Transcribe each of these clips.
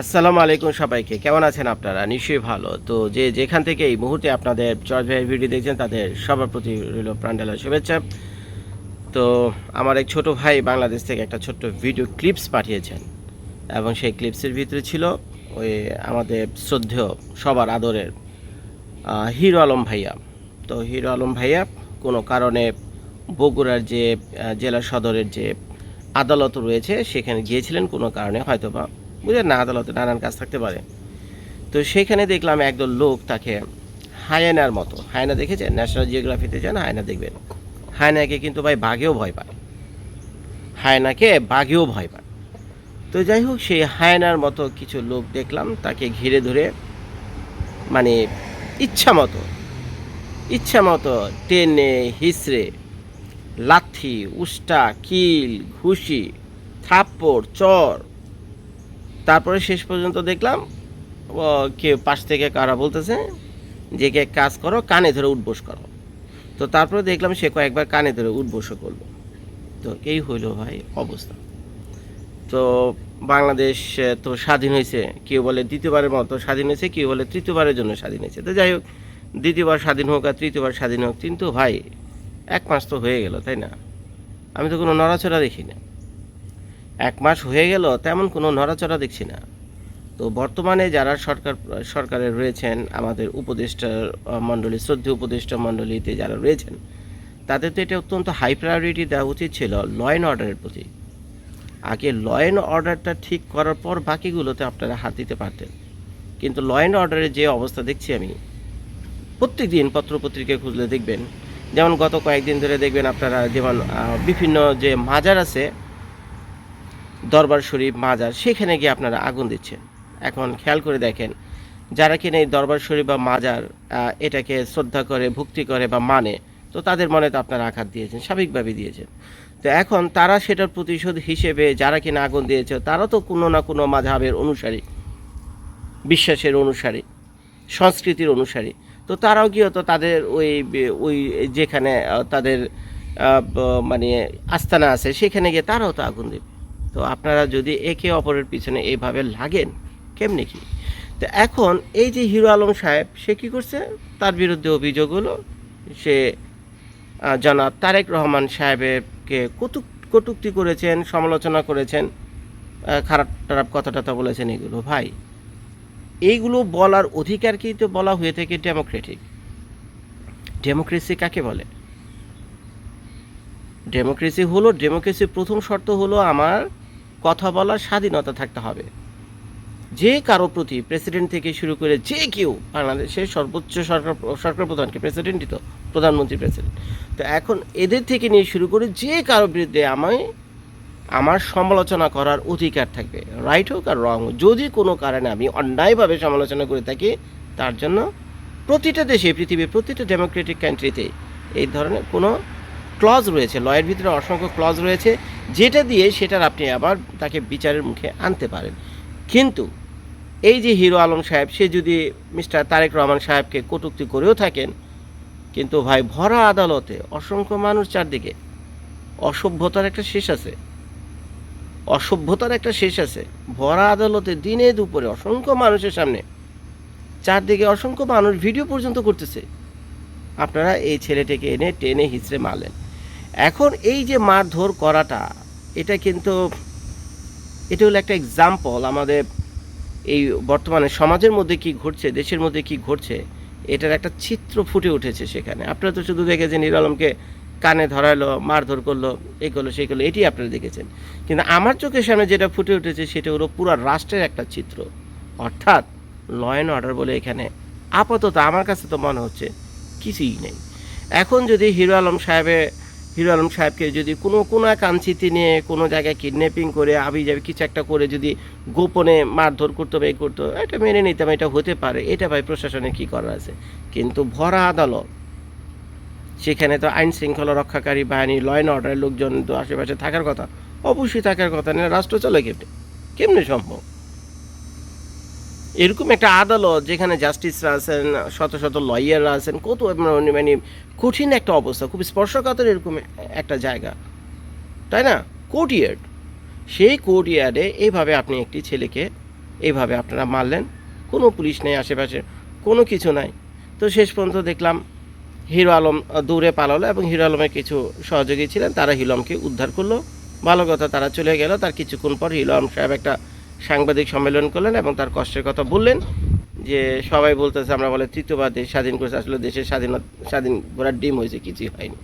আসসালামু আলাইকুম সবাইকে। কেমন আছেন আপনারা? নিশ্চয়ই ভালো। তো যে যেখান থেকে এই মুহূর্তে আপনাদের চয়েস ভাইয়ের ভিডিও দেখছেন, তাদের সবার প্রতি রইল প্রাণডালা শুভেচ্ছা। তো আমার এক ছোট ভাই বাংলাদেশ থেকে একটা ছোট্ট ভিডিও ক্লিপস পাঠিয়েছেন এবং সেই ক্লিপসের ভিতরে ছিল ওই আমাদের শ্রদ্ধেয়, সবার আদরের হিরো আলম ভাইয়া। তো হিরো আলম ভাইয়া কোনো কারণে বগুড়ার যে জেলা সদরের যে আদালত রয়েছে, সেখানে গিয়েছিলেন কোনো কারণে হয়তো বা বুঝলেন না আদালতে নানান কাজ থাকতে পারে। তো সেখানে দেখলাম একদল লোক তাকে হায়নার মতো, হায়না দেখেছেন? ন্যাশনাল জিওগ্রাফিতে যান, হায়না দেখবেন। হায়নাকে কিন্তু ভাই বাঘেও ভয় পায়। হায়নাকে বাঘেও ভয় পায়। তো যাই হোক, সেই হায়নার মতো কিছু লোক দেখলাম, তাকে ঘিরে ধরে মানে ইচ্ছা মতো ইচ্ছা মতো টেনে হিসড়ে লাথি, উষ্টা, কিল, ঘুষি, থাপ্পড়, চর তারপরে শেষ পর্যন্ত দেখলাম কেউ পাশ থেকে কারা বলতেছে যে, কে কাজ করো, কানে ধরে উঠবোস করো। তো তারপরে দেখলাম সে কয়েকবার কানে ধরে উঠবোসও করল। তো এই হইল ভাই অবস্থা। তো বাংলাদেশ তো স্বাধীন হয়েছে, কেউ বলে দ্বিতীয়বারের মতো স্বাধীন হয়েছে, কেউ বলে তৃতীয়বারের জন্য স্বাধীন হয়েছে। তো যাই হোক, দ্বিতীয়বার স্বাধীন হোক আর তৃতীয়বার স্বাধীন হোক, কিন্তু ভাই, এক মাস তো হয়ে গেল, তাই না? আমি তো কোনো নড়াচড়া দেখি না। এক মাস হয়ে গেল, তেমন কোনো নড়াচড়া দেখছি না। তো বর্তমানে যারা সরকার, সরকারে রয়েছেন, আমাদের উপদেষ্টা মণ্ডলী, শ্রদ্ধেয় উপদেষ্টা মণ্ডলীতে যারা রয়েছেন, তাদের তো এটা অত্যন্ত হাই প্রায়োরিটি দেওয়া উচিত ছিল ল অ্যান্ড অর্ডারের প্রতি। আগে ল অ্যান্ড অর্ডারটা ঠিক করার পর বাকিগুলোতে আপনারা হাত দিতে পারতেন। কিন্তু ল অ্যান্ড অর্ডারের যে অবস্থা দেখছি আমি প্রত্যেক দিন পত্রপত্রিকায় খুঁজলে দেখবেন। যেমন গত কয়েকদিন ধরে দেখবেন আপনারা যেমন বিভিন্ন যে মাজার আছে দরবার শরীফ মাজার, সেখানে গিয়ে আপনারা আগুন দিচ্ছেন। এখন খেয়াল করে দেখেন, যারা কিনা এই দরবার শরীফ বা মাজার এটাকে শ্রদ্ধা করে, ভক্তি করে বা মানে তো তাদের মনে তো আপনারা আঘাত দিয়েছেন স্বাভাবিকভাবে দিয়েছেন। তো এখন তারা সেটার প্রতিশোধ হিসেবে যারা কিনা আগুন দিয়েছে, তারা তো কোনো না কোনো মাঝাবের অনুসারী, বিশ্বাসের অনুসারী, সংস্কৃতির অনুসারী। তো তারাও কি হতো তাদের ওই ওই যেখানে তাদের মানে আস্তানা আছে, সেখানে গিয়ে তারাও তো আগুন দেবে। তো আপনারা যদি একে অপরের পিছনে এইভাবে লাগেন, কেমনি কি? তো এখন এই যে হিরো আলম সাহেব, সে কী করছে? তার বিরুদ্ধে অভিযোগ হলো সে জনাব তারেক রহমান সাহেবকে কটুক কটুক্তি করেছেন, সমালোচনা করেছেন। খারাপ টারাপ কথা টথা বলেছেন এগুলো। ভাই, এইগুলো বলার অধিকারকেই তো বলা হয়ে থাকে ডেমোক্রেটিক? ডেমোক্রেসি কাকে বলে? ডেমোক্রেসি হলো, ডেমোক্রেসির প্রথম শর্ত হলো আমার কথা বলার স্বাধীনতা থাকতে হবে। যে কারও প্রতি প্রেসিডেন্ট থেকে শুরু করে যে কেউ বাংলাদেশের সর্বোচ্চ সরকার সরকার প্রধানকে প্রেসিডেন্টই তো প্রধানমন্ত্রী প্রেসিডেন্ট। তো এখন এদের থেকে নিয়ে শুরু করে যে কারও বিরুদ্ধে আমায় আমার সমালোচনা করার অধিকার থাকবে। রাইট হোক আর রং হোক, যদি কোনো কারণে আমি অন্যায়ভাবে সমালোচনা করে থাকি, তার জন্য প্রতিটা দেশে, পৃথিবীর প্রতিটা ডেমোক্রেটিক কান্ট্রিতে এই ধরনের কোনো ক্লজ রয়েছে। লয়ের ভিতরে অসংখ্য ক্লজ রয়েছে। যেটা দিয়ে সেটার আপনি আবার তাকে বিচারের মুখে আনতে পারেন। কিন্তু এই যে হিরো আলম সাহেব, সে যদি মিস্টার তারেক রহমান সাহেবকে কটূক্তি করেও থাকেন, কিন্তু ভাই ভরা আদালতে অসংখ্য মানুষ চারদিকে, অসভ্যতার একটা শেষ আছে। অসভ্যতার একটা শেষ আছে। ভরা আদালতে দিনে দুপুরে অসংখ্য মানুষের সামনে, চারদিকে অসংখ্য মানুষ ভিডিও পর্যন্ত করতেছে। আপনারা এই ছেলেটিকে এনে টেনে হিচড়ে মারলেন। এখন এই যে মারধর করাটা এটা কিন্তু, এটা হলো একটা এক্সাম্পল আমাদের এই বর্তমানে সমাজের মধ্যে কি ঘটছে, দেশের মধ্যে কি ঘটছে, এটার একটা চিত্র ফুটে উঠেছে সেখানে। আপনারা তো শুধু দেখেছেন হিরো আলমকে কানে ধরালো, মারধর করল এই করল সেই করল, এটি আপনারা দেখেছেন। কিন্তু আমার চোখের সামনে যেটা ফুটে উঠেছে সেটা হলো পুরো রাষ্ট্রের একটা চিত্র। অর্থাৎ ল অ্যান্ড অর্ডার বলে এখানে আপাতত আমার কাছে তো মনে হচ্ছে কিছুই নেই। এখন যদি হিরো আলম সাহেবে হিরো আলম সাহেবকে যদি কোনো কোনো এক আনচিতি নিয়ে কোনো জায়গায় কিডন্যাপিং করে আবি যাবে কিছু একটা করে যদি গোপনে মারধর করতো বা এই করতো, এটা মেনে নিতাম, এটা হতে পারে। এটা ভাই প্রশাসনে কী করার আছে? কিন্তু ভরা আদালত, সেখানে তো আইন শৃঙ্খলা রক্ষাকারী বাহিনী ল অ্যান্ড অর্ডারের লোকজন তো আশেপাশে থাকার কথা, অবশ্যই থাকার কথা না, রাষ্ট্র চলে কেমনে? কেমনে সম্ভব? এরকম একটা আদালত যেখানে জাস্টিসরা আছেন শত শত লয়াররা আছেন কত মানে মানে কঠিন একটা অবস্থা খুব স্পর্শকাতর এরকম একটা জায়গা। তাই না? কোর্ট ইয়ার্ড সেই কোর্ট ইয়ার্ডে এইভাবে আপনি একটি ছেলেকে এইভাবে আপনারা মারলেন। কোনো পুলিশ নেই আশেপাশে, কোনো কিছু নাই। তো শেষ পর্যন্ত দেখলাম হিরো আলম দৌড়ে পালালো এবং হিরো আলমের কিছু সহযোগী ছিলেন, তারা হিরো আলমকে উদ্ধার করল। ভালো কথা, তারা চলে গেল। তার কিছুক্ষণ পর হিরো আলম সাহেব একটা সাংবাদিক সম্মেলন করলেন এবং তার কষ্টের কথা বললেন যে সবাই বলতেছে, আমরা বলে তৃতীয়বার দেশ স্বাধীন করেছে, আসলে দেশের স্বাধীনতা, স্বাধীন করার ডিম হয়েছে, কিছুই হয়নি।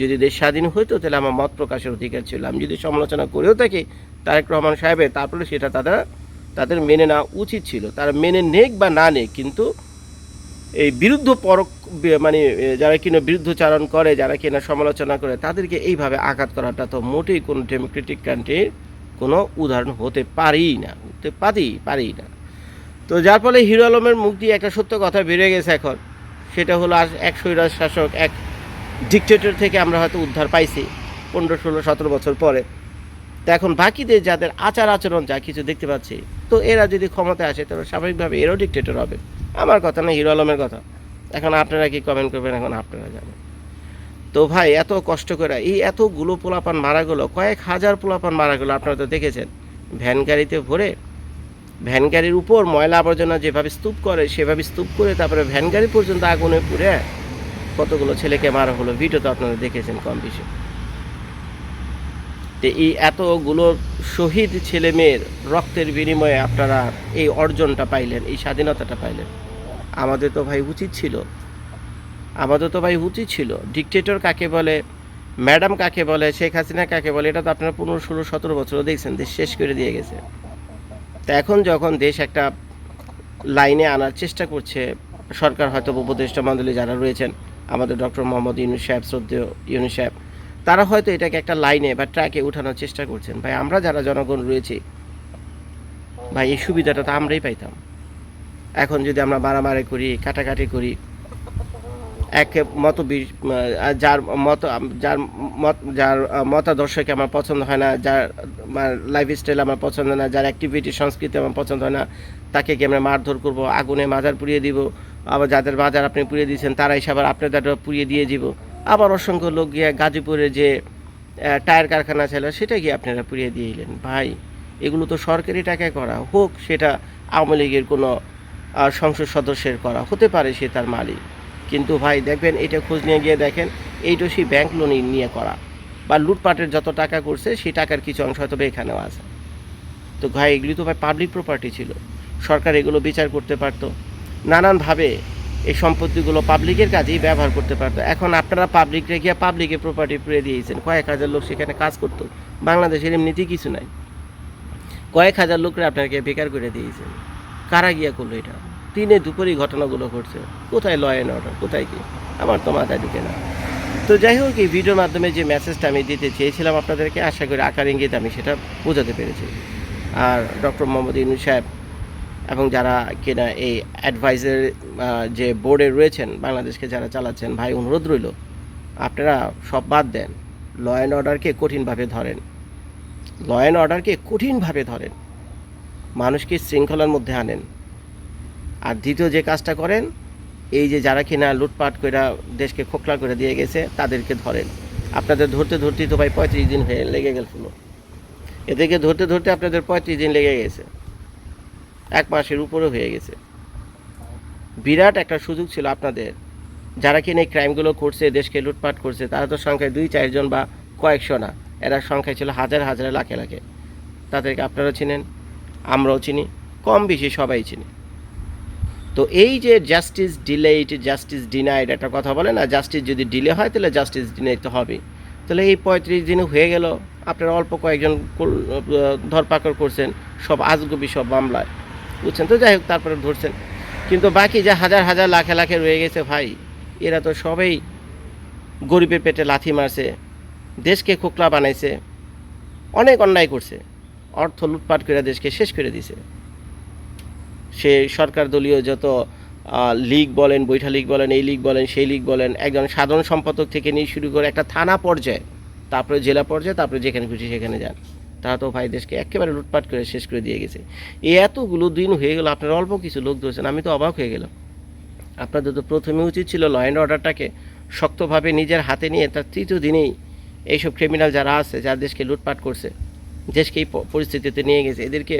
যদি দেশ স্বাধীন হইতো, তাহলে আমার মত প্রকাশের অধিকার ছিল। আমি যদি সমালোচনা করেও থাকি, তারেক রহমান সাহেবের, তারপরে সেটা তারা, তাদের মেনে নেওয়া উচিত ছিল। তারা মেনে নেক বা না নেক, কিন্তু এই বিরুদ্ধ পরক মানে যারা কিনা বিরুদ্ধচারণ করে, যারা কিনা সমালোচনা করে, তাদেরকে এইভাবে আঘাত করাটা তো মোটেই কোনো ডেমোক্রেটিক কান্ট্রির কোনো উদাহরণ হতে পারেই না, হতে পারি পারেই না। তো যার ফলে হিরো আলমের মুখ দিয়ে একটা সত্য কথা বেরিয়ে গেছে এখন, সেটা হলো আজ এক স্বৈরাজ শাসক, এক ডিকটেটর থেকে আমরা হয়তো উদ্ধার পাইছি পনেরো, ষোলো, সতেরো বছর পরে। তো এখন বাকিদের যাদের আচার আচরণ যা কিছু দেখতে পাচ্ছি, তো এরা যদি ক্ষমতায় আসে, তাহলে স্বাভাবিকভাবে এরাও ডিকটেটর হবে। আমার কথা না হিরো আলমের কথা। এখন আপনারা কি কমেন্ট করবেন, এখন আপনারা জানেন। তো ভাই, এত কষ্ট করে এই এতগুলো পোলাপান মারা গেলো, কয়েক হাজার পোলাপান মারা গেলো, আপনারা তো দেখেছেন। ভ্যান গাড়িতে ভরে, ভ্যান গাড়ির উপর ময়লা আবর্জনা যেভাবে স্তূপ করে, সেভাবে স্তূপ করে তারপরে ভ্যান গাড়ি পর্যন্ত আগুনে পুড়ে কতগুলো ছেলেকে মারা হলো ভিডিও তো আপনারা দেখেছেন কম বেশি। তো এই এতগুলো শহীদ ছেলে মেয়ের রক্তের বিনিময়ে আপনারা এই অর্জনটা পাইলেন, এই স্বাধীনতাটা পাইলেন। আমাদের তো ভাই উচিত ছিল আমাদের তো ভাই উচিত ছিল। ডিকটেটর কাকে বলে? ম্যাডাম কাকে বলে? শেখ হাসিনা কাকে বলে? এটা তো আপনারা পনেরো, ষোলো, সতেরো বছরও দেখছেন, দেশ শেষ করে দিয়ে গেছে। তা এখন যখন দেশ একটা লাইনে আনার চেষ্টা করছে, সরকার হয়তো উপদেষ্টা মণ্ডলী যারা রয়েছেন, আমাদের ডক্টর মোহাম্মদ ইউনুস সাহেব শ্রদ্ধেয় ইউনুস সাহেব, তারা হয়তো এটাকে একটা লাইনে বা ট্র্যাকে উঠানোর চেষ্টা করছেন। ভাই, আমরা যারা জনগণ রয়েছি, ভাই, এই সুবিধাটা তো আমরাই পাইতাম। এখন যদি আমরা মারামারি করি, কাটাকাটি করি এক মত যার মত যার মত, যার মতাদর্শকে আমার পছন্দ হয় না, যার লাইফ স্টাইল আমার পছন্দ না, যার অ্যাক্টিভিটি সংস্কৃতি আমার পছন্দ হয় না, তাকে কি আমরা মারধর করব? আগুনে মাজার পুড়িয়ে দিব, আবার যাদের বাজার আপনি পুড়িয়ে দিয়েছেন, তারাই সে আবার আপনাদের পুড়িয়ে দিয়ে দিব। আবার অসংখ্য লোক গিয়ে গাজীপুরে যে টায়ার কারখানা ছিল, সেটা গিয়ে আপনারা পুড়িয়ে দিয়ে এলেন ভাই, এগুলো তো সরকারি টাকায় করা। হোক, সেটা আওয়ামী লীগের কোনো সংসদ সদস্যের করা। হতে পারে সে তার মালিক। কিন্তু ভাই দেখবেন, এটা খোঁজ নিয়ে গিয়ে দেখেন এইটা সেই ব্যাংক লোন নিয়ে করা। বা লুটপাটের যত টাকা করছে, সেই টাকার কিছু অংশ হয়তো এখানেও আছে। তো ভাই, এগুলি তো ভাই পাবলিক প্রপার্টি ছিল। সরকার এগুলো বিচার করতে পারতো। নানানভাবে এই সম্পত্তিগুলো পাবলিকের কাজেই ব্যবহার করতে পারতো। এখন আপনারা পাবলিক রেখে পাবলিকে প্রপার্টি পুড়ে দিয়েছেন। কয়েক হাজার লোক সেখানে কাজ করতো। বাংলাদেশের এমনিতেই কিছু নাই। কয়েক হাজার লোকরা আপনাকে বেকার করে দিয়েছেন কারা গিয়া করল এটা? দিনে দুপুরেই ঘটনাগুলো ঘটছে। কোথায় ল অ্যান্ড অর্ডার কোথায় কি? আমার তো মাথায় ঢুকে না। তো যাই হোক, এই ভিডিওর মাধ্যমে যে মেসেজটা আমি দিতে চেয়েছিলাম আপনাদেরকে, আশা করি আকার ইঙ্গিত আমি সেটা বোঝাতে পেরেছি। আর ডক্টর মোহাম্মদ ইউনুস সাহেব এবং যারা কিনা এই অ্যাডভাইজার যে বোর্ডে রয়েছেন, বাংলাদেশকে যারা চালাচ্ছেন, ভাই অনুরোধ রইল, আপনারা সব বাদ দেন। ল অ্যান্ড অর্ডারকে কঠিনভাবে ধরেন। ল অ্যান্ড অর্ডারকে কঠিনভাবে ধরেন। মানুষকে শৃঙ্খলার মধ্যে আনেন। আর দ্বিতীয় যে কাজটা করেন, এই যে যারা কিনা লুটপাট করে দেশকে খোকলা করে দিয়ে গেছে, তাদেরকে ধরেন। আপনাদের ধরতে ধরতেই তো ভাই পঁয়ত্রিশ দিন হয়ে লেগে গেল এদেরকে ধরতে ধরতে আপনাদের পঁয়ত্রিশ দিন লেগে গেছে। এক মাসের উপরে হয়ে গেছে। বিরাট একটা সুযোগ ছিল আপনাদের। যারা কিনা এই ক্রাইমগুলো করছে, দেশকে লুটপাট করছে, তারা তো সংখ্যায় দুই চারজন বা কয়েকশো না। এরা সংখ্যায় ছিল হাজার হাজার, লাখে লাখে। তাদেরকে আপনারাও চিনেন, আমরাও চিনি, কম বেশি সবাই চিনি। তো এই যে জাস্টিস ডিলেইড জাস্টিস ডিনাইড একটা কথা বলে না জাস্টিস যদি ডিলে হয় তাহলে জাস্টিস ডিনাইড তো হবেই। তাহলে এই পঁয়ত্রিশ দিনে হয়ে গেল, আপনারা অল্প কয়েকজন ধরপাকড় করছেন, সব আজগুবি সব মামলায়। বুঝছেন তো? যাই হোক, তারপরে ধরছেন। কিন্তু বাকি যে হাজার হাজার লাখে লাখে রয়ে গেছে ভাই, এরা তো সবাই গরিবের পেটে লাথি মারছে, দেশকে খোকলা বানাইছে, অনেক অন্যায় করছে, অর্থ লুটপাট করে দেশকে শেষ করে দিছে। সে সরকার দলীয় যত লীগ বলেন, বৈঠা লীগ বলেন, এই লীগ বলেন, সেই লীগ বলেন, একজন সাধারণ সম্পাদক থেকে নিয়ে শুরু করে একটা থানা পর্যায়ে, তারপরে জেলা পর্যায়ে, তারপরে যেখানে খুশি সেখানে যান। তারা তো ভাই দেশকে একেবারে লুটপাট করে শেষ করে দিয়ে গেছে। এই এতগুলো দিন হয়ে গেল, আপনারা অল্প কিছু লোক ধরেছেন, আমি তো অবাক হয়ে গেলাম। আপনাদের তো প্রথমে উচিত ছিল ল অ্যান্ড অর্ডারটাকে শক্তভাবে নিজের হাতে নিয়ে, তার তৃতীয় দিনেই এইসব ক্রিমিনাল যারা আছে, যারা দেশকে লুটপাট করছে, দেশকে এই পরিস্থিতিতে নিয়ে গেছে, এদেরকে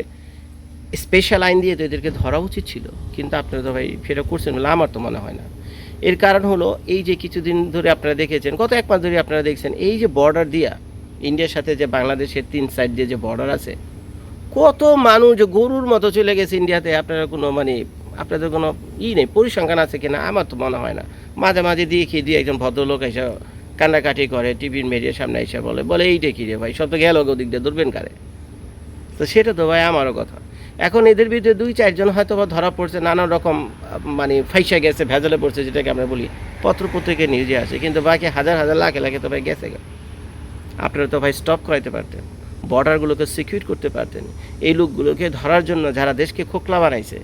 স্পেশাল আইন দিয়ে তো এদেরকে ধরা উচিত ছিল। কিন্তু আপনারা তো ভাই সেটা করছেন বলে আমার তো মনে হয় না। এর কারণ হলো এই যে কিছুদিন ধরে আপনারা দেখেছেন, গত এক মাস ধরে আপনারা দেখছেন, এই যে বর্ডার দিয়া, ইন্ডিয়ার সাথে যে বাংলাদেশের তিন সাইড দিয়ে যে বর্ডার আছে, কত মানুষ গরুর মতো চলে গেছে ইন্ডিয়াতে, আপনারা কোনো মানে আপনাদের কোনো ই নেই, পরিসংখ্যান আছে কিনা আমার তো মনে হয় না। মাঝে মাঝে দিয়ে খেয়ে দিয়ে একজন ভদ্রলোক এসে কান্নাকাটি করে টিভির মিডিয়ার সামনে এসে বলে বলে, এইটা কী রে ভাই? সব তো গেল ওদিক দিয়ে ধরবেন কারে? তো সেটা তো ভাই আমারও কথা। এখন এদের বিরুদ্ধে দুই, চারজন হয়তো বা ধরা পড়ছে নানা রকম মানে ফাইসা গেছে, ভেজালে পড়ছে, যেটাকে আমরা বলি পত্র পত্রিকায় নিউজে আছে। কিন্তু বাকি হাজার হাজার, লাখে লাখে তো ভাই গেছে। আপনারা তো ভাই স্টপ করাইতে পারতেন বর্ডারগুলোকে সিকিউর করতে পারতেন, এই লোকগুলোকে ধরার জন্য যারা দেশকে খোকলা বানাইছে,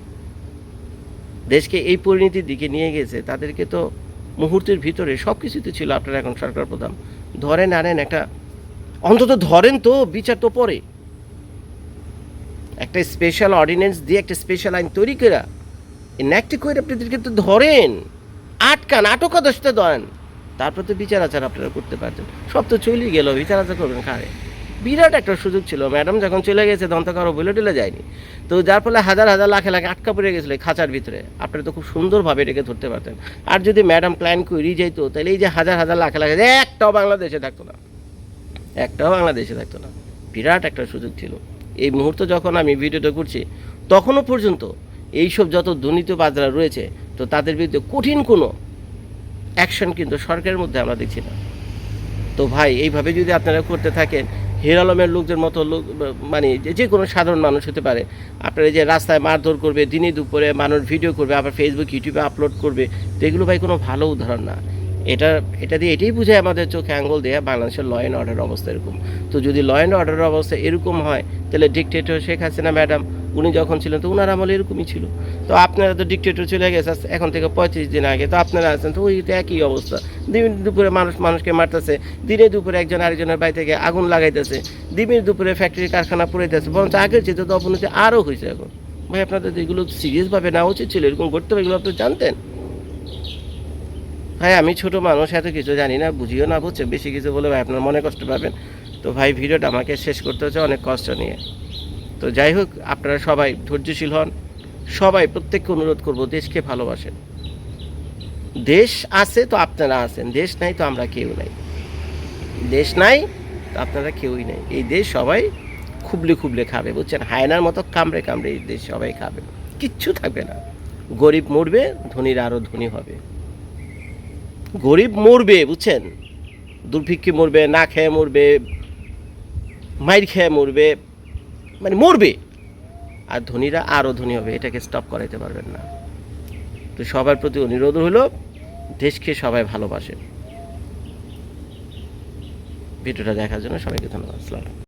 দেশকে এই পরিণতির দিকে নিয়ে গেছে, তাদেরকে তো মুহূর্তের ভিতরে সব কিছুতে ছিল আপনারা এখন সরকার প্রধান। ধরেন আনেন একটা, অন্তত ধরেন তো বিচার তো পরে। একটা স্পেশাল অর্ডিন্যান্স দিয়ে একটা স্পেশাল আইন তৈরি করা এনাক্টি করে আপনাদেরকে তো ধরেন। আটকান আটকা দশটা ধরেন। তারপর তো বিচার আচার আপনারা করতে পারতেন সব তো চলেই গেল বিচার আচার করবেন কারে? বিরাট একটা সুযোগ ছিল। ম্যাডাম যখন চলে গেছে তখন বলে টলে যায়নি। তো যার ফলে হাজার হাজার লাখে লাখে আটকা পড়ে গেছিল খাঁচার ভিতরে। আপনারা তো খুব সুন্দরভাবে এটাকে ধরতে পারতেন। আর যদি ম্যাডাম প্ল্যান করে যেত তাহলে এই যে হাজার হাজার লাখে লাখে, একটাও বাংলাদেশে থাকতো না। একটাও বাংলাদেশে থাকতো না। বিরাট একটা সুযোগ ছিল। এই মুহূর্তে যখন আমি ভিডিওটা করছি, তখনও পর্যন্ত এইসব যত দুর্নীতিবাজরা রয়েছে, তো তাদের বিরুদ্ধে কঠিন কোনো অ্যাকশন কিন্তু সরকারের মধ্যে আমরা দেখছি না। তো ভাই, এইভাবে যদি আপনারা করতে থাকেন, হির আলমের লোকদের মতো লোক মানে যে- যে কোনো সাধারণ মানুষ হতে পারে, আপনারা যে রাস্তায় মারধর করবে, দিনে দুপুরে মানুষ ভিডিও করবে, আবার ফেসবুক ইউটিউবে আপলোড করবে, তো এগুলো ভাই কোনো ভালো উদাহরণ না। এটা এটা দিয়ে এটাই বুঝায় আমাদের চোখে আঙ্গুল দেয়া বাংলাদেশের ল অ্যান্ড অর্ডার অবস্থা এরকম। তো যদি ল অ্যান্ড অর্ডারের অবস্থা এরকম হয়, তাহলে ডিকটেটর শেখ হাসিনা ম্যাডাম উনি যখন ছিলেন, তো উনার আমলে এরকমই ছিল। তো আপনারা তো ডিকটেটর চলে গেছে এখন থেকে পঁয়ত্রিশ দিন আগে, তো আপনারা আছেন, তো ওই একই অবস্থা। দিন দুপুরে মানুষ, মানুষকে মারতেছে দিনে দুপুরে একজন আরেকজনের বাড়ি থেকে আগুন লাগাইতেছে, দিনের দুপুরে ফ্যাক্টরি কারখানা পুড়াইতেছে, বরঞ্চ আগের চেয়ে তো অবনতি আরও হয়েছে এখন। ভাই, আপনাদের এগুলো সিরিয়াসভাবে নেওয়া উচিত ছিল, এরকম করতে হবে, এগুলো আপনি জানতেন? ভাই, আমি ছোট মানুষ, এত কিছু জানি না, বুঝিও না বুঝছে বেশি কিছু বলে ভাই, আপনার মনে কষ্ট পাবেন। তো ভাই, ভিডিওটা আমাকে শেষ করতে হচ্ছে, অনেক কষ্ট নিয়ে। তো যাই হোক, আপনারা সবাই ধৈর্যশীল হন। সবাই প্রত্যেককে অনুরোধ করব, দেশকে ভালোবাসেন। দেশ আছে তো আপনারা আছেন, দেশ নাই তো আমরা কেউ নাই। দেশ নাই তো আপনারা কেউই নেই। এই দেশ সবাই খুবলে খুবলে খাবে, বুঝছেন? হায়নার মতো কামড়ে কামড়ে এই দেশ সবাই খাবে। কিচ্ছু থাকবে না। গরিব মরবে, ধনীরা আরও ধনী হবে। গরিব মরবে, বুঝছেন? দুর্ভিক্ষে মরবে, না খেয়ে মরবে, মাইর খেয়ে মরবে মানে মরবে। আর ধনীরা আরও ধনী হবে, এটাকে স্টপ করাইতে পারবেন না। তো সবার প্রতি অনুরোধ হলো, দেশকে সবাই ভালোবাসেন। ভিডিওটা দেখার জন্য সবাইকে ধন্যবাদ। আসসালাম